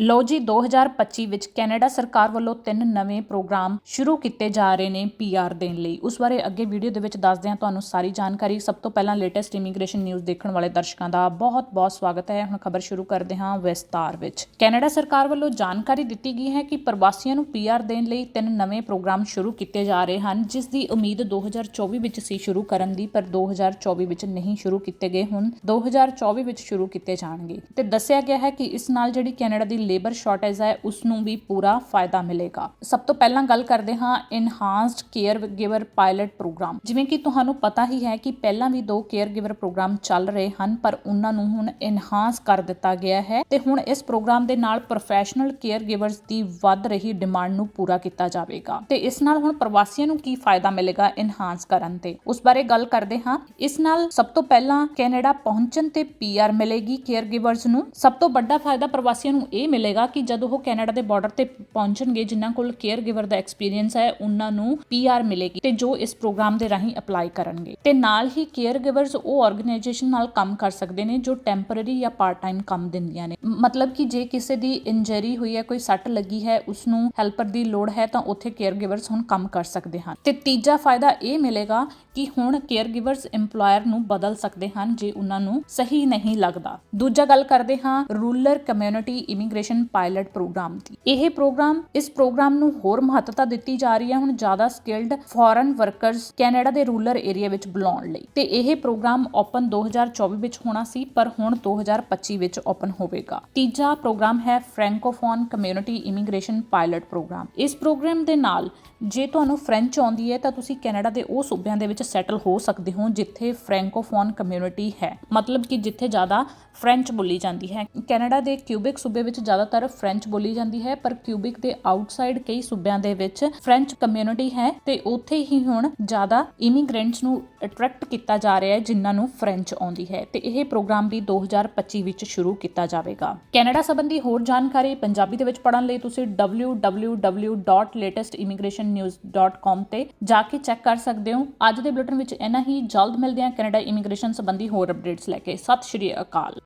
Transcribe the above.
ਲੋ ਜੀ 2025 ਵਿੱਚ ਕੈਨੇਡਾ ਸਰਕਾਰ ਵੱਲੋਂ ਤਿੰਨ ਨਵੇਂ ਪ੍ਰੋਗਰਾਮ ਸ਼ੁਰੂ ਕੀਤੇ ਜਾ ਰਹੇ ਨੇ ਪੀਆਰ ਦੇਣ ਲਈ। ਉਸ ਬਾਰੇ ਅੱਗੇ ਵੀਡੀਓ ਦੇ ਵਿੱਚ ਦੱਸਦੇ ਹਾਂ ਤੁਹਾਨੂੰ ਸਾਰੀ ਜਾਣਕਾਰੀ। ਸਭ ਤੋਂ ਪਹਿਲਾਂ ਲੇਟੈਸਟ ਇਮੀਗ੍ਰੇਸ਼ਨ ਨਿਊਜ਼ ਦੇਖਣ ਵਾਲੇ ਦਰਸ਼ਕਾਂ ਦਾ ਬਹੁਤ-ਬਹੁਤ ਸਵਾਗਤ ਹੈ। ਹੁਣ ਖਬਰ ਸ਼ੁਰੂ ਕਰਦੇ ਹਾਂ ਵਿਸਤਾਰ ਵਿੱਚ। ਕੈਨੇਡਾ ਸਰਕਾਰ ਵੱਲੋਂ ਜਾਣਕਾਰੀ ਦਿੱਤੀ ਗਈ ਹੈ ਕਿ ਪ੍ਰਵਾਸੀਆਂ ਨੂੰ ਪੀਆਰ ਦੇਣ ਲਈ ਤਿੰਨ ਨਵੇਂ ਪ੍ਰੋਗਰਾਮ ਸ਼ੁਰੂ ਕੀਤੇ ਜਾ ਰਹੇ ਹਨ, ਜਿਸ ਦੀ ਉਮੀਦ 2024 ਵਿੱਚ ਸੀ ਸ਼ੁਰੂ ਕਰਨ ਦੀ, ਪਰ 2024 ਵਿੱਚ ਨਹੀਂ ਸ਼ੁਰੂ ਕੀਤੇ ਗਏ। ਹੁਣ 2024 ਵਿੱਚ ਸ਼ੁਰੂ ਕੀਤੇ ਜਾਣਗੇ। ਤੇ ਦੱਸਿਆ ਗਿਆ ਹੈ ਕਿ ਇਸ ਨਾਲ ਜਿਹੜੀ ਕੈਨੇਡਾ ਦੀ ਲੇਬਰ ਸ਼ਾਰਟੇਜ ਹੈ ਉਸ ਨੂੰ ਵੀ ਪੂਰਾ ਫਾਇਦਾ ਮਿਲੇਗਾ। ਸਭ ਤੋਂ ਪਹਿਲਾਂ ਗੱਲ ਕਰਦੇ ਹਾਂ enhanced caregiver pilot programme. ਜਿਵੇਂ ਕਿ ਤੁਹਾਨੂੰ ਪਤਾ ਹੀ ਹੈ ਕਿ ਪਹਿਲਾਂ ਵੀ ਦੋ ਕੇਅਰ ਗਿਵਰ ਪ੍ਰੋਗਰਾਮ ਚੱਲ ਰਹੇ ਹਨ, ਪਰ ਉਹਨਾਂ ਨੂੰ ਹੁਣ ਇਨਹਾਂਸ ਕਰ ਦਿੱਤਾ ਗਿਆ ਹੈ ਤੇ ਹੁਣ ਇਸ ਪ੍ਰੋਗਰਾਮ ਦੇ ਨਾਲ ਪ੍ਰੋਫੈਸ਼ਨਲ ਕੇਅਰ ਗਿਵਰਸ ਦੀ ਵੱਧ ਰਹੀ ਡਿਮਾਂਡ ਨੂੰ ਪੂਰਾ ਕੀਤਾ ਜਾਵੇਗਾ। ਤੇ ਇਸ ਨਾਲ ਹੁਣ ਪ੍ਰਵਾਸੀਆਂ ਨੂੰ ਕੀ ਫਾਇਦਾ ਮਿਲੇਗਾ ਇਨਹਾਂਸ ਕਰਨ ਤੇ? ਉਸ ਬਾਰੇ ਗੱਲ ਕਰਦੇ ਹਾਂ। ਇਸ ਨਾਲ ਸਭ ਤੋਂ ਪਹਿਲਾਂ ਕੈਨੇਡਾ ਪਹੁੰਚਣ ਤੇ ਪੀਆਰ ਮਿਲੇਗੀ ਕੇਅਰ ਗਿਵਰਸ ਨੂੰ। ਸਭ ਤੋਂ ਵੱਡਾ ਫਾਇਦਾ ਪ੍ਰਵਾਸੀਆਂ ਨੂੰ ਇਹ ਮਿਲੇਗਾ ਕਿ ਜਦੋਂ ਉਹ ਕੈਨੇਡਾ ਦੇ ਬਾਰਡਰ ਤੇ ਪਹੁੰਚਣਗੇ, ਜਿਨ੍ਹਾਂ ਕੋਲ ਕੇਅਰ ਗਿਵਰ ਦਾ ਐਕਸਪੀਰੀਅੰਸ ਹੈ, ਉਹਨਾਂ ਨੂੰ ਪੀਆਰ ਮਿਲੇਗੀ ਤੇ ਜੋ ਇਸ ਪ੍ਰੋਗਰਾਮ ਦੇ ਰਾਹੀਂ ਅਪਲਾਈ ਕਰਨਗੇ। ਤੇ ਨਾਲ ਹੀ ਕੇਅਰ ਗਿਵਰਸ ਉਹ ਆਰਗੇਨਾਈਜੇਸ਼ਨ ਨਾਲ ਕੰਮ ਕਰ ਸਕਦੇ ਨੇ ਜੋ ਟੈਂਪਰੇਰੀ ਜਾਂ ਪਾਰਟ ਟਾਈਮ ਕੰਮ ਦਿੰਦੀਆਂ ਨੇ। ਮਤਲਬ ਕਿ ਜੇ ਕਿਸੇ ਦੀ ਇੰਜਰੀ ਹੋਈ ਹੈ, ਕੋਈ ਸੱਟ ਲੱਗੀ ਹੈ ਉਸ ਨੂੰ ਹੈਲਪਰ ਦੀ ਲੋੜ ਹੈ, ਤਾਂ ਉੱਥੇ ਕੇਅਰ ਗਿਵਰਸ ਹੁਣ ਕੰਮ ਕਰ ਸਕਦੇ ਹਨ। ਤੇ ਤੀਜਾ ਫਾਇਦਾ ਇਹ ਮਿਲੇਗਾ ਕਿ ਹੁਣ ਕੇਅਰ ਗਿਵਰਸ EMPLOYER ਨੂੰ ਬਦਲ ਸਕਦੇ ਹਨ, ਜੇ ਉਹਨਾਂ ਨੂੰ ਸਹੀ ਨਹੀਂ ਲੱਗਦਾ। ਦੂਜਾ ਗੱਲ ਕਰਦੇ ਹਾਂ rural community immigration pilot programme ਦੀ। ਇਹ ਪ੍ਰੋਗਰਾਮ ਇਸ ਪ੍ਰੋਗਰਾਮ ਨੂੰ ਹੋਰ ਮਹੱਤਤਾ ਦਿੱਤੀ ਜਾ ਰਹੀ ਹੈ, ਹੁਣ ਜ਼ਿਆਦਾ ਸਕਿਲਡ ਫੋਰਨ ਵਰਕਰਸ ਕੈਨੇਡਾ ਦੇ ਰੂਰਲ ਏਰੀਆ ਵਿੱਚ ਬੁਲਾਉਣ ਲਈ। ਤੇ ਇਹ ਪ੍ਰੋਗਰਾਮ ਓਪਨ 2024 ਵਿੱਚ ਹੋਣਾ ਸੀ, ਪਰ ਹੁਣ 2025 ਵਿੱਚ ਓਪਨ ਹੋਵੇਗਾ। ਤੀਜਾ ਪ੍ਰੋਗਰਾਮ ਹੈ francophone community immigration pilot programme ਇਸ ਪ੍ਰੋਗਰਾਮ ਦੇ ਨਾਲ ਜੇ ਤੁਹਾਨੂੰ ਫ੍ਰੈਂਚ ਆਉਂਦੀ ਹੈ, ਤਾਂ ਤੁਸੀਂ ਕੈਨੇਡਾ ਦੇ ਉਹ ਸੂਬਿਆਂ ਦੇ ਵਿੱਚ ਸੈਟਲ ਹੋ ਸਕਦੇ ਹੋ, ਜਿੱਥੇ ਫ੍ਰੈਂਕੋਫੋਨ ਕਮਿਊਨਿਟੀ ਹੈ। ਮਤਲਬ ਕਿ ਜਿੱਥੇ ਜ਼ਿਆਦਾ ਫ੍ਰੈਂਚ ਬੋਲੀ ਜਾਂਦੀ ਹੈ। ਕੈਨੇਡਾ ਦੇ ਕਿਊਬਿਕ ਸੂਬੇ ਵਿੱਚ ਜ਼ਿਆਦਾਤਰ ਫ੍ਰੈਂਚ ਬੋਲੀ ਜਾਂਦੀ ਹੈ, ਪਰ ਕਿਊਬਿਕ ਦੇ ਆਊਟਸਾਈਡ ਕਈ ਸੂਬਿਆਂ ਦੇ ਵਿੱਚ ਫ੍ਰੈਂਚ ਕਮਿਊਨਿਟੀ ਹੈ ਤੇ ਉੱਥੇ ਹੀ ਹੁਣ ਜ਼ਿਆਦਾ ਇਮੀਗ੍ਰੈਂਟਸ ਨੂੰ ਅਟਰੈਕਟ ਕੀਤਾ ਜਾ ਰਿਹਾ ਹੈ, ਜਿਨ੍ਹਾਂ ਨੂੰ ਫ੍ਰੈਂਚ ਆਉਂਦੀ ਹੈ ਤੇ ਇਹ ਪ੍ਰੋਗਰਾਮ ਵੀ 2025 ਵਿੱਚ ਸ਼ੁਰੂ ਕੀਤਾ ਜਾਵੇਗਾ। ਕੈਨੇਡਾ ਸੰਬੰਧੀ ਹੋਰ ਜਾਣਕਾਰੀ ਪੰਜਾਬੀ ਦੇ ਵਿੱਚ ਪੜ੍ਹਨ ਲਈ ਤੁਸੀਂ www.latestimmigration.news.com ਤੇ ਜਾ ਕੇ ਚੈੱਕ ਕਰ ਸਕਦੇ ਹੋ। ਅੱਜ ਦੇ ਬੁਲੇਟਿਨ ਵਿੱਚ ਇੰਨਾ ਹੀ, ਜਲਦ ਮਿਲਦੇ ਹਾਂ ਕੈਨੇਡਾ ਇਮੀਗ੍ਰੇਸ਼ਨ ਸੰਬੰਧੀ ਹੋਰ ਅਪਡੇਟਸ ਲੈ ਕੇ। ਸਤਿ ਸ਼੍ਰੀ ਅਕਾਲ।